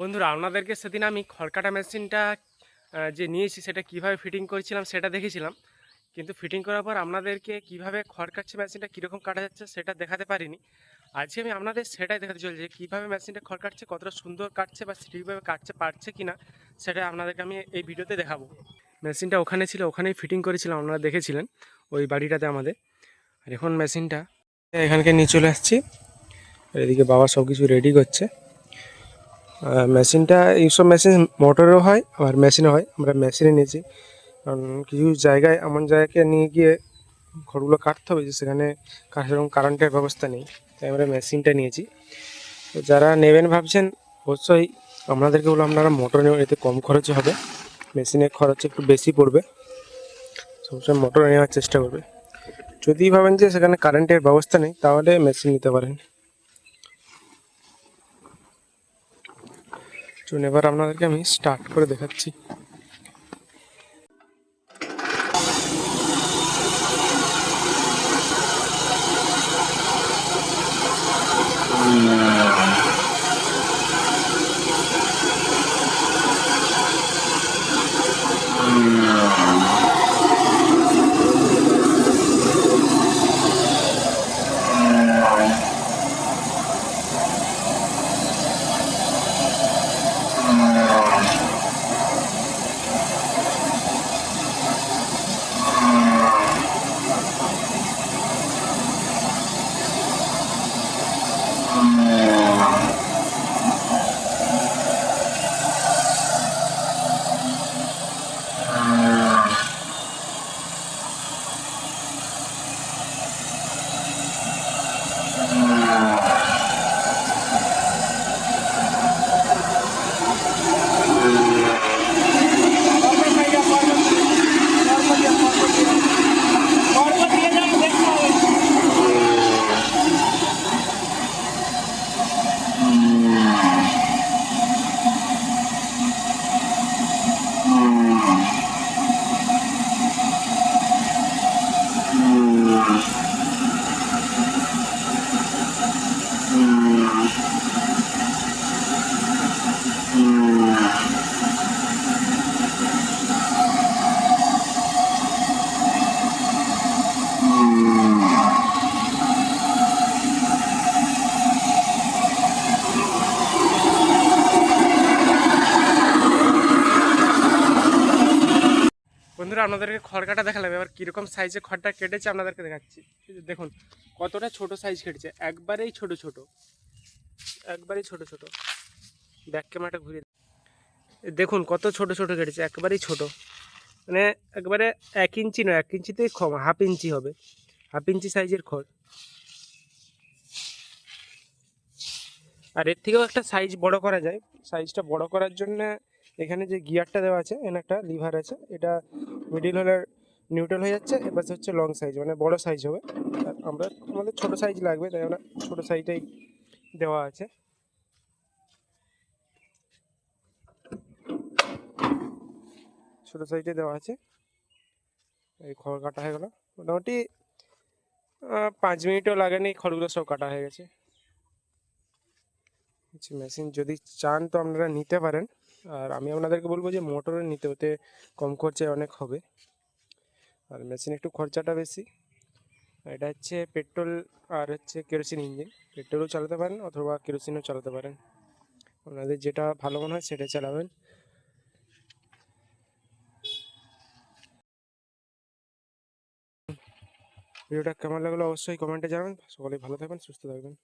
বন্ধুরা, আপনাদেরকে সেদিন আমি খড়কাটা মেশিনটা যে নিয়েছি সেটা কীভাবে ফিটিং করেছিলাম সেটা দেখেছিলাম। কিন্তু ফিটিং করার পর আপনাদেরকে কীভাবে খড় কাটছে মেশিনটা, কীরকম কাটা যাচ্ছে সেটা দেখাতে পারিনি। আজকে আমি আপনাদের সেটাই দেখাতে চলছি কীভাবে মেশিনটা খড় কাটছে কতটা সুন্দর কাটছে বা ঠিকভাবে কাটছে, পারছে কি না সেটা আপনাদেরকে আমি এই ভিডিওতে দেখাবো। মেশিনটা ওখানে ছিল, ওখানেই ফিটিং করেছিলাম, আপনারা দেখেছিলেন ওই বাড়িটাতে আমাদের। আর এখন মেশিনটা এখানকে নিয়ে চলে আসছি। এদিকে বাবা সব কিছু রেডি করছে। মেশিনটা এইসব মেশিন মোটরেও হয়, আবার মেশিনে হয়। আমরা মেশিনে নিয়েছি। কারণ কিছু জায়গায়, এমন জায়গায় নিয়ে গিয়ে ঘরগুলো কাটতে হবে যে সেখানে সেরকম কারেন্টের ব্যবস্থা নেই। তাই আমরা মেশিনটা নিয়েছি। তো যারা নেবেন ভাবছেন, অবশ্যই আপনাদেরকে বলো আপনারা মোটর নেবেন এতে কম খরচে হবে। মেশিনের খরচ একটু বেশি পড়বে। সবসময় মোটর নেওয়ার চেষ্টা করবে। যদি ভাবেন যে সেখানে কারেন্টের ব্যবস্থা নেই, তাহলে মেশিন নিতে পারেন। চলুন এবার আপনাদেরকে আমি স্টার্ট করে দেখাচ্ছি। বন্ধুরা, আপনাদেরকে খড় কাটা দেখালাম। এবার কীরকম সাইজে খড়টা কেটেছে আপনাদেরকে দেখাচ্ছি। দেখুন, কতটা ছোট সাইজ কেটেছে। একবারেই ছোট ছোট। একবারেই ছোট ছোট। ব্যাক ক্যামেরাটা ঘুরিয়ে দেখুন কত ছোট ছোট কেটেছে, একবারেই ছোট। মানে একবারে এক ইঞ্চি নয়, এক ইঞ্চিতেই কম, হাফ ইঞ্চি হবে। হাফ ইঞ্চি সাইজের খড়। আর এর থেকেও একটা সাইজ বড় করা যায়। সাইজটা বড় করার জন্য এখানে যে গিয়ারটা দেওয়া আছে, এখানে একটা লিভার আছে। এটা মিডিল হলে নিউট্রাল হয়ে যাচ্ছে, এবার হচ্ছে লং সাইজ মানে বড় সাইজ হবে। আমরা, আমাদের ছোট সাইজ লাগবে, তাই আমরা ছোট সাইজটাই দেওয়া আছে। ছোট সাইজে দেওয়া আছে। এই খড় কাটা হয়ে গেল। মোটামুটি পাঁচ মিনিটও লাগেনি, খড়গুলো সব কাটা হয়ে গেছে। মেশিন যদি চান তো আপনারা নিতে পারেন। আর আমি আপনাদেরকে বলব যে মোটরে নিতে ওতে কম খরচায় অনেক হবে। আর মেশিন একটু খরচাটা বেশি। এটা হচ্ছে পেট্রোল আর হচ্ছে কেরোসিন ইঞ্জিন। পেট্রোলও চালাতে পারেন অথবা কেরোসিনও চালাতে পারেন। আপনাদের যেটা ভালো মনে হয় সেটা চালাবেন। ভিডিওটা কেমন লাগল অবশ্যই কমেন্টে জানাবেন। সকলেই ভালো থাকবেন সুস্থ থাকবেন।